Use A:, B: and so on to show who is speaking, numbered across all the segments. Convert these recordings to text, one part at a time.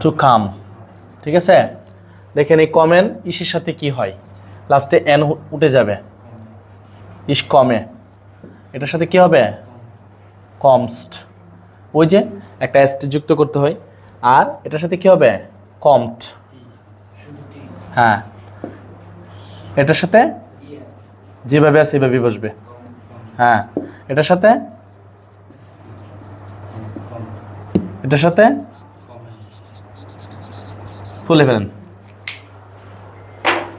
A: To come ঠিক আছে? দেখেন এই কমেন, ইসের সাথে কি হয়? লাস্টে এন উঠে যাবে। ইস কমে। এটার সাথে কি হবে? কমস্ট। ওই যে একটা এসটি যুক্ত করতে হয়। আর এটার সাথে কি হবে? কমট। হ্যাঁ। এটার সাথে যেভাবে আছে সেভাবেই বসবে। হ্যাঁ। এটার সাথে? এটার সাথে তুলে ফেলেন।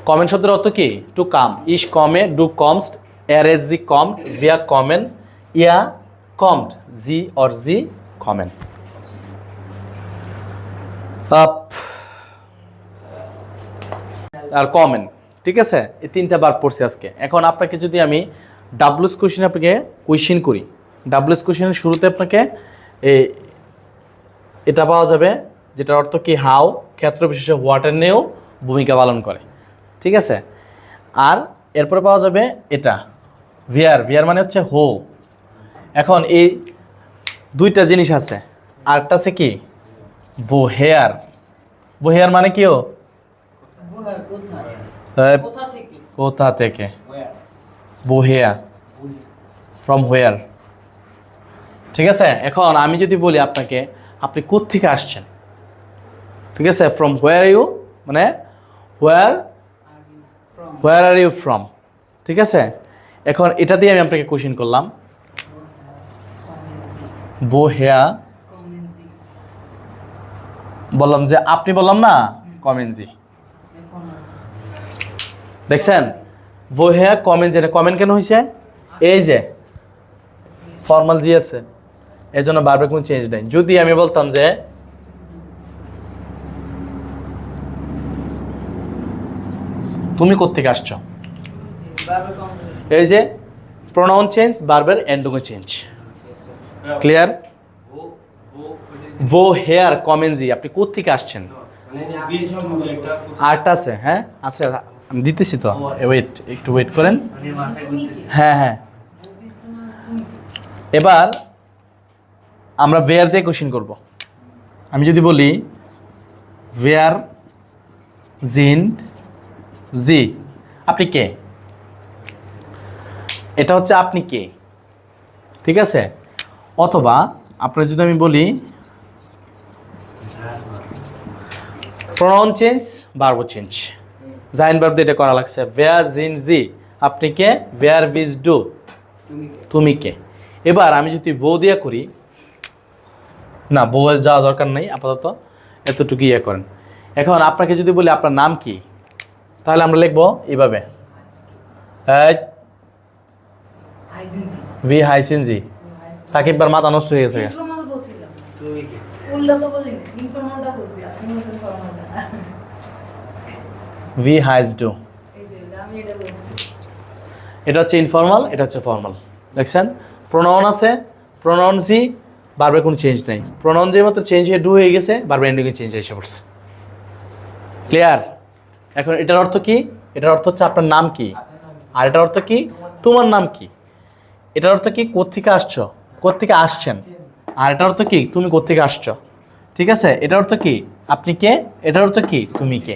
A: কমেন্ট শব্দের অর্থ কি? To come. Is come, do comest S জি কম, ভিয়া কমেন, ইয়া কমড, জি অর জি কমেন। আর কমেন, ঠিক আছে? এই তিনটা বার পড়ছি আজকে। এখন আপনাকে যদি আমি ডাব্লুস কোশ্চেন আপনাকে কোয়েশ্চেন করি। ডাব্লুস কোশ্চেনের শুরুতে আপনাকে এটা পাওয়া যাবে, যেটার অর্থ কি হাও ক্ষেত্র বিশেষে ওয়াটার নিয়েও ভূমিকা পালন করে। ঠিক আছে? আর এরপরে পাওয়া যাবে এটা ভিয়ার ভিয়ার মানে হচ্ছে হো। এখন এই দুইটা জিনিস আছে। আরেকটা আছে কি? বো হেয়ার বো হেয়ার মানে কি ও?
B: কোথায় কোথায় কোথা থেকে?
A: কোথা থেকে? বো হেয়ার ফ্রম হোয়ার ঠিক আছে? এখন আমি যদি বলি আপনাকে আপনি থেকে আসছেন? ঠিক আছে? ফ্রম হোয়ার ইউ মানে where where are you from ঠিক আছে? এখন এটা দিয়ে আমি আপনাকে কোশ্চেন করলাম। বো হেয়া। বললাম যে, আপনি বললাম না? কমেন্টজি
B: এখন
A: দেখছেন? বো হেয়া কমেন্ট যেটা কমেন্ট কেন হয়েছে এই যে ফর্মাল জি আছে। এই জন্য বারবার কোনো চেঞ্জ নেই। যদি আমি বলতাম যে তুমি কোত্থেকে আসছো? এই যে প্রোনাউন চেঞ্জ বারবার এন্ডুগো চেঞ্জ ক্লিয়ার ভো হেয়ার কমেন্জি আপনি কোত্থেকে আসছেন? আটটা আছে হ্যাঁ? আচ্ছা আমি দিতেছি তো। ওয়েট একটু ওয়েট করেন। হ্যাঁ হ্যাঁ। এবার আমরা বেয়ার দিয়ে কোশ্চিন করব। আমি যদি বলি ওয়েয়ার জিন জি। আপনি কে? এটা হচ্ছে আপনি কে? ঠিক আছে? অথবা আপনার যদি আমি বলি প্রনাউন চেঞ্জ বারবো চেঞ্জ জাইন বার্ব এটা করা লাগছে। বেয়ার জিন জি আপনি কে? বেয়ার বিজ ডু তুমি কে? এবার আমি যদি বউ দিয়া করি, না, বউ যাওয়া দরকার নেই, আপাতত এতটুকু ইয়ে করেন। এখন আপনাকে যদি বলি, আপনার নাম কি? তাহলে আমরা লিখব এইভাবে। এইচ ভি হাইসিন জি সাকিব বার মাথা নষ্ট হয়ে গেছে। ভি হাইজ ডু এটা হচ্ছে ইনফর্মাল এটা হচ্ছে ফর্মাল দেখছেন? প্রোনাউন আছে প্রোনাউন জি বারবার কোনো চেঞ্জ নেই। প্রোনাউন যে মতো চেঞ্জ হয়ে ডু হয়ে গেছে বারবার এন্ডিংয়ে চেঞ্জ এসে পড়ছে। ক্লিয়ার এখন এটার অর্থ কি? এটার অর্থ হচ্ছে আপনার নাম কি? আর এটার অর্থ কি? তোমার নাম কি? এটার অর্থ কি? কোত্থেকে আসছো? কোত্থেকে আসছেন? আর এটার অর্থ কি? তুমি কোত্থেকে আসছো? ঠিক আছে? এটার অর্থ কি? আপনি কে? এটার অর্থ কি? তুমি কে?